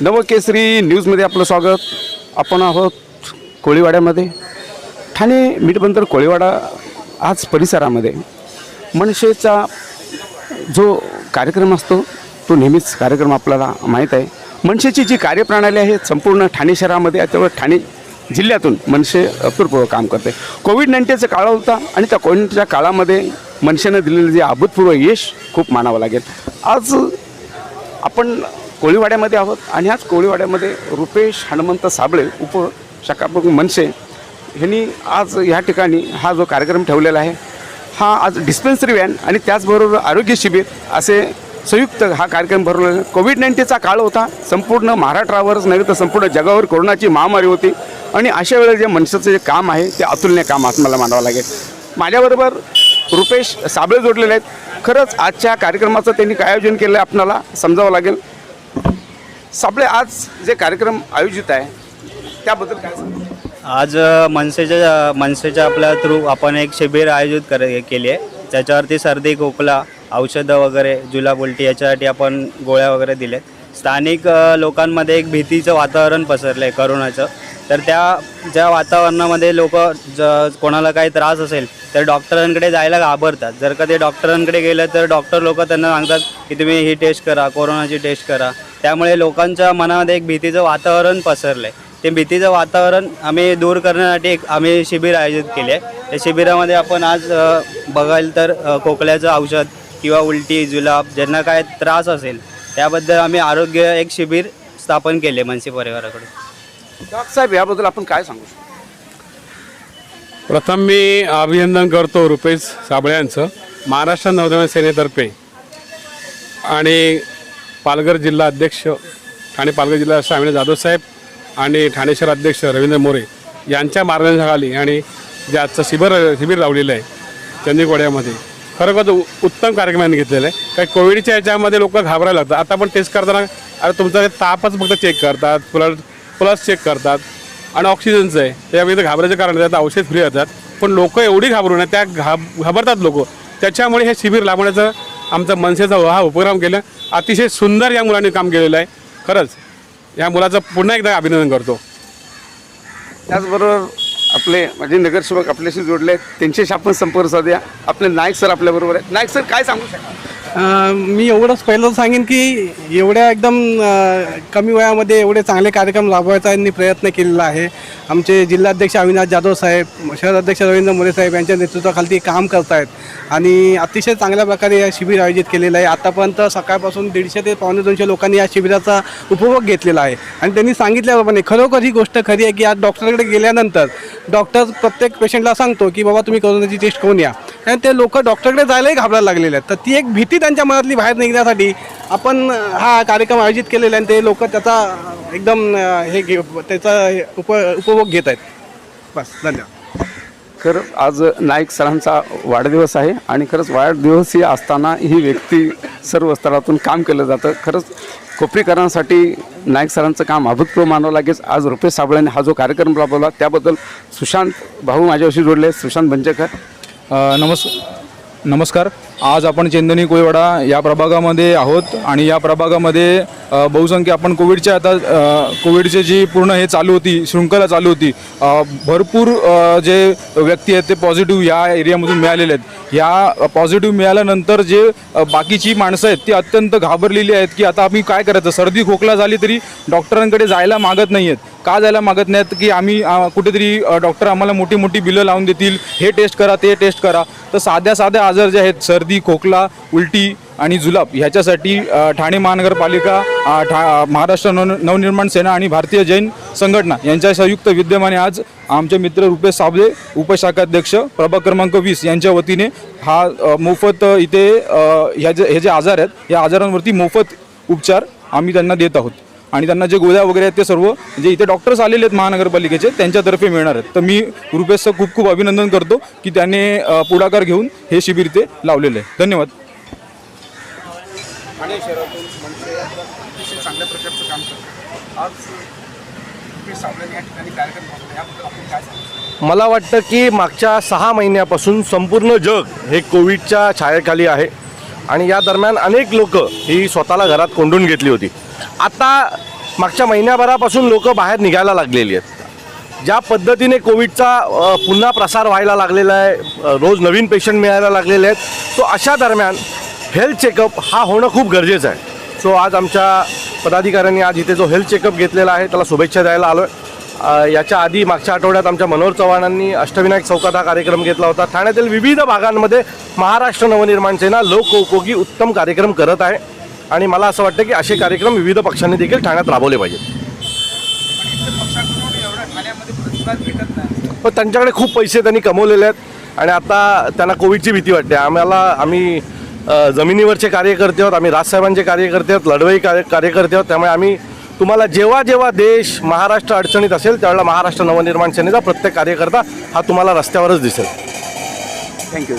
नवकेसरी न्यूजमध्ये आपलं स्वागत. आपण आहोत कोळीवाड्यामध्ये. ठाणे मीठबंदर कोळीवाडा आज परिसरामध्ये. मनसेचा जो कार्यक्रम असतो तो नेहमीच कार्यक्रम आपल्याला माहीत आहे. मनसेची जी कार्यप्रणाली आहे संपूर्ण ठाणे शहरामध्ये आहे, ठाणे जिल्ह्यातून मनसे अभूतपूर्व काम करते. कोविड नाईन्टीनचा काळ होता आणि त्या कोविड काळामध्ये मनसेनं दिलेलं जे अभूतपूर्व यश खूप मानावं लागेल. आज आपण कोळीवाड्यामध्ये आहोत आणि ह्याच कोळीवाड्यामध्ये रुपेश हनुमंत साबळे उप उपशाखाप्रमुख मनसे ह्यांनी आज ह्या ठिकाणी हा जो कार्यक्रम ठेवलेला आहे हा आज डिस्पेन्सरी व्हॅन आणि त्याचबरोबर आरोग्य शिबिर असे संयुक्त हा कार्यक्रम भरवला आहे. कोविड नाईन्टीनचा काळ होता संपूर्ण महाराष्ट्रावरच नव्हे तर संपूर्ण जगावर कोरोनाची महामारी होती आणि अशा वेळेला जे मनसेचं जे काम आहे ते अतुलनीय काम असं मला मानावं लागेल. माझ्याबरोबर रुपेश साबळे जोडलेले आहेत. खरंच आजच्या कार्यक्रमाचं त्यांनी काय आयोजन केलं आहे आपणाला समजावं लागेल. साबळे आज जे कार्यक्रम आयोजित आहे त्याबद्दल काय सांगू आज मनसेच्या मनसेच्या आपल्या थ्रू आपण एक शिबिर आयोजित कर केली आहे. त्याच्यावरती सर्दी खोकला औषधं वगैरे जुलाब उलटी याच्यासाठी आपण गोळ्या वगैरे दिले स्थानिक लोकांमध्ये एक भीतीचं वातावरण पसरलं आहे करोनाचं. तर त्या ज्या वातावरणामध्ये लोक ज कोणाला काही त्रास असेल तर डॉक्टरांकडे जायला घाबरतात. जर का ते डॉक्टरांकडे गेलं तर डॉक्टर लोक त्यांना सांगतात की तुम्ही ही टेस्ट करा कोरोनाची टेस्ट करा. त्यामुळे लोकांच्या मनामध्ये एक भीतीचं वातावरण पसरलं आहे ते भीतीचं वातावरण आम्ही दूर करण्यासाठी एक आम्ही शिबिर आयोजित केले आहे. त्या शिबिरामध्ये आपण आज बघाल तर खोकल्याचं औषध किंवा उलटी जुलाब ज्यांना काय त्रास असेल त्याबद्दल आम्ही आरोग्य एक शिबिर स्थापन केले मनसे परिवाराकडून. डॉक्टर साहेब याबद्दल आपण काय सांगू शकतो? प्रथम मी अभिनंदन करतो रुपेश साबळ्यांचं महाराष्ट्र नवनिर्माण सेनेतर्फे. आणि पालघर जिल्हा अध्यक्ष ठाणे पालघर जिल्हा अध्यक्ष जाधव साहेब आणि ठाणे शहर अध्यक्ष रवींद्र मोरे यांच्या मार्गदर्शनाखाली आणि जे आजचं शिबिर शिबिर लावलेलं आहे चंदीगोड्यामध्ये. खरोखर उत्तम कार्यक्रम घेतलेलं घेतलेला आहे. काही कोविडच्या याच्यामध्ये लोक घाबरायला लागतात. आता पण टेस्ट करताना अरे तुमचा तापच फक्त चेक करतात प्लस प्लस चेक करतात. आणि ऑक्सिजनचं आहे. त्यावेळी घाबरायचं कारण त्यात औषध फ्री येतात. पण लोक एवढी घाबरून त्या घाब घाबरतात लोक. त्याच्यामुळे हे शिबिर लावण्याचं आमचा मनसेचा हा उपक्रम केला. अतिशय सुंदर या मुलांनी काम केलेलं आहे. खरंच या मुलाचं पुन्हा एकदा अभिनंदन करतो. त्याचबरोबर आपले माझे नगरसेवक आपल्याशी जोडले त्यांच्याशी आपण संपर्क साधूया. आपले नाईक सर आपल्याबरोबर आहेत. नाईक सर काय सांगू शकाल? मी एवढंच पहिलं सांगेन की एवढ्या एकदम कमी वयामध्ये एवढे चांगले कार्यक्रम राबवायचा यांनी प्रयत्न केलेला आहे. आमचे जिल्हाध्यक्ष अविनाश जाधव साहेब शहराध्यक्ष रवींद्र मोरे साहेब यांच्या नेतृत्वाखाली काम करत आहेत आणि अतिशय चांगल्या प्रकारे या शिबिर आयोजित केलेलं आहे. आतापर्यंत सकाळपासून दीडशे ते पावणे दोनशे लोकांनी या शिबिराचा उपभोग घेतलेला आहे. आणि त्यांनी सांगितल्याप्रमाणे खरोखर ही गोष्ट खरी आहे की आज डॉक्टरकडे गेल्यानंतर डॉक्टर प्रत्येक पेशंटला सांगतो की बाबा तुम्ही कोरोनाची टेस्ट करून या. आणि ते लोक डॉक्टरकडे जायलाही घाबरायला लागलेले आहेत. तर ती एक भीती त्यांच्या मनातली बाहेर निघण्यासाठी आपण हा कार्यक्रम आयोजित केलेला आहे आणि ते लोक त्याचा एकदम हे घे त्याचा हे उप उपभोग घेत आहेत. बस धन्यवाद. खरं आज नाईक सरांचा वाढदिवस आहे आणि खरंच वाढदिवसही असताना ही व्यक्ती सर्व स्तरातून काम केलं जातं. खरंच कोपरीकरांसाठी नाईक सरांचं काम अभूतपूर्व मानावं लागेल. आज रुपेश साबळेने हा जो कार्यक्रम राबवला त्याबद्दल सुशांत भाऊ माझ्याशी जोडले सुशांत बंजेकर नमस् नमस्कार. आज आपण चेंदनी कोळीवाडा या प्रभागामध्ये आहोत आणि या प्रभागामध्ये बहुसंख्य आपण कोविडच्या आता कोविडचे जी पूर्ण हे चालू होती शृंखला चालू होती भरपूर जे व्यक्ती आहेत ते पॉझिटिव्ह या एरियामधून मिळालेले आहेत. या पॉझिटिव्ह मिळाल्यानंतर जे बाकीची माणसं आहेत ती अत्यंत घाबरलेली आहेत की आता आम्ही काय करायचं? सर्दी खोकला झाली तरी डॉक्टरांकडे जायला मागत नाही आहेत का जायला मागत नाहीत की आम्ही कुठेतरी डॉक्टर आम्हाला मोठी मोठी बिलं लावून देतील हे टेस्ट करा ते टेस्ट करा. तर साध्या साध्या आजार जे आहेत सर्दी खोकला उलटी आणि जुलाब ह्याच्यासाठी ठाणे महानगरपालिका ठा महाराष्ट्र नव नवनिर्माण सेना आणि भारतीय जैन संघटना यांच्या संयुक्त विद्यमाने आज आमचे मित्र रुपेश साबळे उपशाखाध्यक्ष प्रभाग क्रमांक वीस यांच्या वतीने हा मोफत इथे ह्या जे हे जे आजार आहेत या आजारांवरती मोफत उपचार आम्ही त्यांना देत आहोत. आणि त्यांना जे गोळ्या वगैरे आहेत ते सर्व जे इथे डॉक्टर्स आलेले आहेत महानगरपालिकेचे त्यांच्यातर्फे मिळणार आहेत. तर मी रुपेशचं खूप खूप अभिनंदन करतो की त्याने पुढाकार घेऊन हे शिबिर इथे लावलेलं आहे. धन्यवाद. ठाणे शहरातून मनसे अतिशय चांगल्या प्रकारचं काम करतं आज रुपेश साबळेने या ठिकाणी कार्यक्रम राबवला याबद्दल आपण काय सांगू? मला वाटतं की मागच्या सहा महिन्यापासून संपूर्ण जग हे कोविडच्या छायेखाली आहे. आणि या दरम्यान अनेक लोक ही स्वतःला घरात कोंडून घेतली होती. आता मागच्या महिन्याभरापासून लोक बाहेर निघायला लागलेली आहेत. ज्या पद्धतीने कोविडचा पुन्हा प्रसार व्हायला लागलेला आहे रोज नवीन पेशंट मिळायला लागलेले आहेत तो अशा दरम्यान हेल्थ चेकअप हा होणं खूप गरजेचं आहे. सो आज आमच्या पदाधिकाऱ्यांनी आज इथे जो हेल्थ चेकअप घेतलेला आहे त्याला शुभेच्छा द्यायला आलो आहे याच्या आधी मागच्या आठवड्यात आमच्या मनोहर चव्हाणांनी अष्टविनायक चौकात हा कार्यक्रम घेतला होता. ठाण्यातील विविध भागांमध्ये महाराष्ट्र नवनिर्माण सेना लोकउपयोगी उत्तम कार्यक्रम करत आहे. आणि मला असं वाटतं की असे कार्यक्रम विविध पक्षांनी देखील ठाण्यात राबवले पाहिजेत. पण त्यांच्याकडे खूप पैसे त्यांनी कमवलेले आहेत आणि आता त्यांना कोविडची भीती वाटते. आम्हाला आम्ही जमिनीवरचे कार्यकर्ते आहोत आम्ही राजसाहेबांचे कार्यकर्ते आहोत लढवई कार्य कार्यकर्ते आहोत. त्यामुळे आम्ही तुम्हाला जेव्हा जेव्हा देश महाराष्ट्र अडचणीत असेल त्यावेळेला महाराष्ट्र नवनिर्माण सेनेचा प्रत्येक कार्यकर्ता हा तुम्हाला रस्त्यावरच दिसेल. थँक्यू